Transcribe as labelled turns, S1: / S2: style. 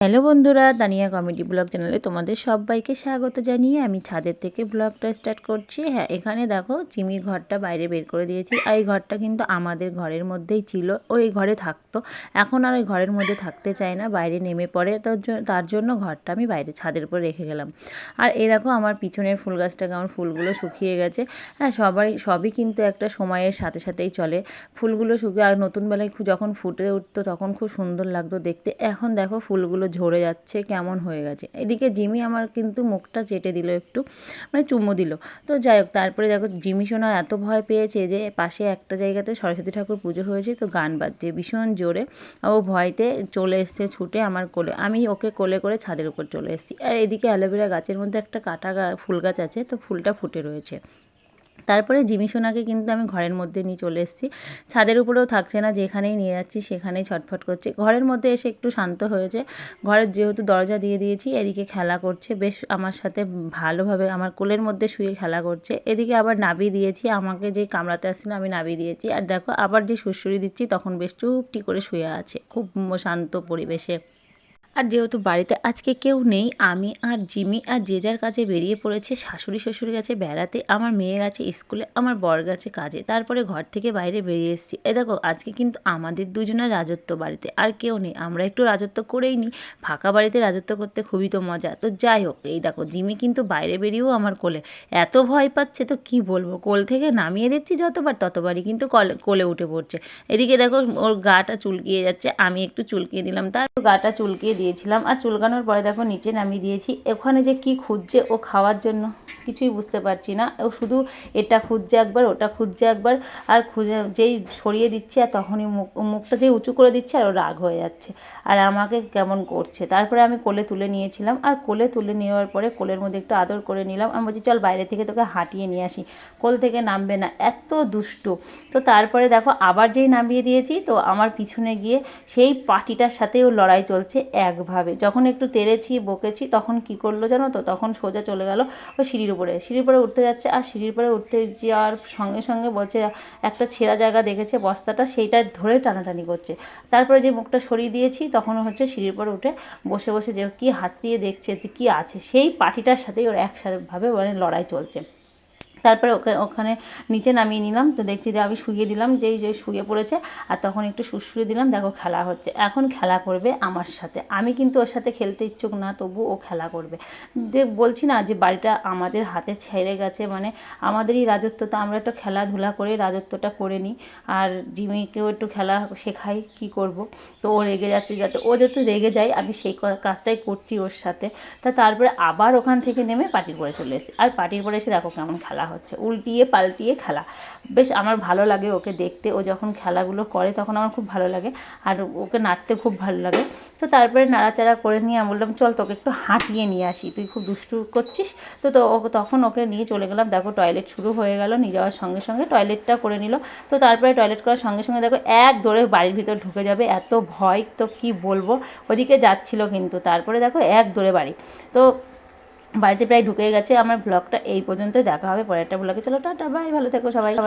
S1: Hello বন্ধুরা, দানিয়া comedy blog চ্যানেলে তোমাদের সবাইকে স্বাগত জানিয়ে আমি ছাদের থেকে ব্লগটা স্টার্ট করছি। হ্যাঁ এখানে দেখো চিমির ঘরটা বাইরে বের করে দিয়েছি আর এই ঘরটা কিন্তু আমাদের ঘরের মধ্যেই ছিল। ও এই ঘরে থাকতো। এখন আর ওই ঘরের মধ্যে থাকতে চায় না, বাইরে নেমে পড়ে। তার জন্য ঘরটা আমি বাইরে ছাদের উপর রেখে গেলাম। আর এই দেখো আমার পিছনের ফুল গাছটা কেমন ফুলগুলো শুকিয়ে গেছে। হ্যাঁ সবাই, সবই কিন্তু একটা সময়ের সাথে সাথেই চলে। ফুলগুলো শুকিয়ে, আর নতুন বেলায় যখন ফুটে উঠতো তখন খুব সুন্দর লাগতো দেখতে। এখন দেখো ফুলগুলো ঝরে যাচ্ছে, কেমন হয়ে গেছে। এদিকে জিমি আমার কিন্তু মুখটা চেটে দিল একটু মানে চুমু দিল। তো যাই হোক, তারপরে দেখো জিমি সোনা এত ভয় পেয়েছে যে পাশে একটা জায়গাতে সরস্বতী ঠাকুর পুজো হয়েছে, তো গান বাজছে ভীষণ জোরে। ও ভয়তে চলে এসছে ছুটে আমার কোলে, আমি ওকে কোলে করে ছাদের উপর চলে এসেছি। আর এদিকে অ্যালোভেরা গাছের মধ্যে একটা কাটা ফুল গাছ আছে, তো ফুলটা ফুটে রয়েছে। তারপরে জিমি সোনাকে কিন্তু আমি ঘরের মধ্যে নিয়ে চলে এসেছি। ছাদের উপরেও থাকছে না, যেখানেই নিয়ে যাচ্ছি সেখানেই ছটফট করছে। ঘরের মধ্যে এসে একটু শান্ত হয়েছে। ঘরের যেহেতু দরজা দিয়ে দিয়েছি, এদিকে খেলা করছে। বেশ আমার সাথে ভালোভাবে আমার কোলের মধ্যে শুয়ে খেলা করছে। এদিকে আবার নাবি দিয়েছি, আমাকে যে কামড়াতে আসছিল আমি নাবি দিয়েছি। আর দেখো, আবার যে সুড়সুড়ি দিচ্ছি, তখন বেশ চুপটি করে শুয়ে আছে। খুব শান্ত পরিবেশে। আর যেহেতু বাড়িতে আজকে কেউ নেই, আমি আর জিমি আর যে যার কাছে বেরিয়ে পড়েছে, শাশুড়ি শ্বশুর গেছে বেড়াতে, আমার মেয়ে গেছে স্কুলে, আমার বর গেছে কাজে, তারপরে ঘর থেকে বাইরে বেরিয়ে এসেছি। এ দেখো, আজকে কিন্তু আমাদের দুজনের রাজত্ব বাড়িতে, আর কেউ নেই, আমরা একটু রাজত্ব করেই নিই, ফাঁকা বাড়িতে রাজত্ব করতে খুবই তো মজা। তো যাই হোক, এই দেখো, জিমি কিন্তু বাইরে বেরিয়েও আমার কোলে, এত ভয় পাচ্ছে, তো কি বলব, কোল থেকে নামিয়ে দিচ্ছি যতবার ততবারই, কিন্তু কলে, কোলে উঠে পড়ছে। এদিকে দেখো, ওর গাটা চুলকিয়ে যাচ্ছে, আমি একটু চুলকিয়ে দিলাম, তার গাটা চুলকিয়ে দিয়েছিলাম। আর চুলকানোর পরে দেখো নিচে নামিয়ে দিয়েছি। ওখানে যে কি খুঁজছে ও খাওয়ার জন্য কিছুই বুঝতে পারছি না। ও শুধু এটা খুঁজছে একবার, ওটা খুঁজছে একবার, আর খুঁজে যেই সরিয়ে দিচ্ছে আর তখনই মুখ, মুখটা যেই উঁচু করে দিচ্ছে আর ও রাগ হয়ে যাচ্ছে। আর আমাকে কেমন করছে? তারপরে আমি কোলে তুলে নিয়েছিলাম। আর কোলে তুলে নেওয়ার পরে কোলের মধ্যে একটু আদর করে নিলাম। আমি বলছি, চল বাইরে থেকে তোকে হাঁটিয়ে নিয়ে আসি। কোল থেকে নামবে না। এত দুষ্টু। তো তারপরে দেখো আবার যেই নামিয়ে দিয়েছি, তো আমার পিছনে গিয়ে সেই পাটিটার সাথেও লড়াই চলছে। একভাবে। যখন একটু তেড়েছি, বকেছি, তখন কি করল জানো তো? তখন সোজা চলে গেল ওই সিঁড়ির উপরে। সিঁড়ির উপরে উঠতে যাচ্ছে আর সিঁড়ির উপরে উঠতে যাওয়ার সঙ্গে সঙ্গে বলছে, একটা ছেঁড়া জায়গা দেখেছে বস্তাটা, সেইটা ধরে টানাটানি করছে। তারপরে যে মুখটা সরিয়ে দিয়েছি, তখন হচ্ছে সিঁড়ির উপরে উঠে বসে বসে যে কী হাসিয়ে দেখছে যে কী আছে, সেই পাটিটার সাথেই ওর একসাথেভাবে মানে লড়াই চলছে। তারপরে ওকে, ওখানে নিচে নামিয়ে নিলাম। তো দেখছি যে আমি শুয়ে দিলাম, যেই যে শুয়ে পড়েছে। আর তখন একটু সুরসুরে দিলাম, দেখো খেলা হচ্ছে। এখন খেলা করবে আমার সাথে। আমি কিন্তু ওর সাথে খেলতে ইচ্ছুক না তবু ও খেলা করবে। দেখ বলছি না যে বাড়িটা আমাদের হাতে ছেড়ে গেছে মানে আমাদেরই রাজত্ব, তো আমরা একটু খেলাধুলা করে রাজত্বটা করে নিই। আর জিমিকেও একটু খেলা শেখাই, কি করব? তো ও রেগে যাচ্ছে, যাতে ও যাতে রেগে যায়, আমি সেই কাজটাই করছি ওর সাথে। তা তারপরে আবার ওখান থেকে নেমে পার্টির পরে চলে এসেছি। আর পার্টির পরে এসে দেখো কেমন খেলা হচ্ছে, উল্টিয়ে পাল্টিয়ে খেলা। বেশ আমার ভালো লাগে ওকে দেখতে। ও যখন খেলাগুলো করে তখন আমার খুব ভালো লাগে। আর ওকে নাচতে খুব ভালো লাগে। তো তারপরে নাড়াচাড়া করে নিয়ে আমি বললাম, চল তোকে একটু হাঁটিয়ে নিয়ে আসি। তুই খুব দুষ্টু করছিস? তো তো তখন ওকে নিয়ে চলে গেলাম। দেখো টয়লেট শুরু হয়ে গেল, নিয়ে যাওয়ার সঙ্গে সঙ্গে টয়লেটটা করে নিল। তো তারপরে টয়লেট করার সঙ্গে সঙ্গে দেখো এক দৌড়ে বাড়ির ভিতর ঢুকে যাবে। এত ভয়, তো কি বলব? ওদিকে যাচ্ছিল কিন্তু, তারপরে দেখো এক দৌড়ে বাড়ি। তো বাড়িতে প্রায় ঢুকে গেছে। আমার ব্লগটা এই পর্যন্ত দেখা হবে পরেরটা ব্লগে চলো, টাটা বাই ভালো থেকো সবাই। সবাই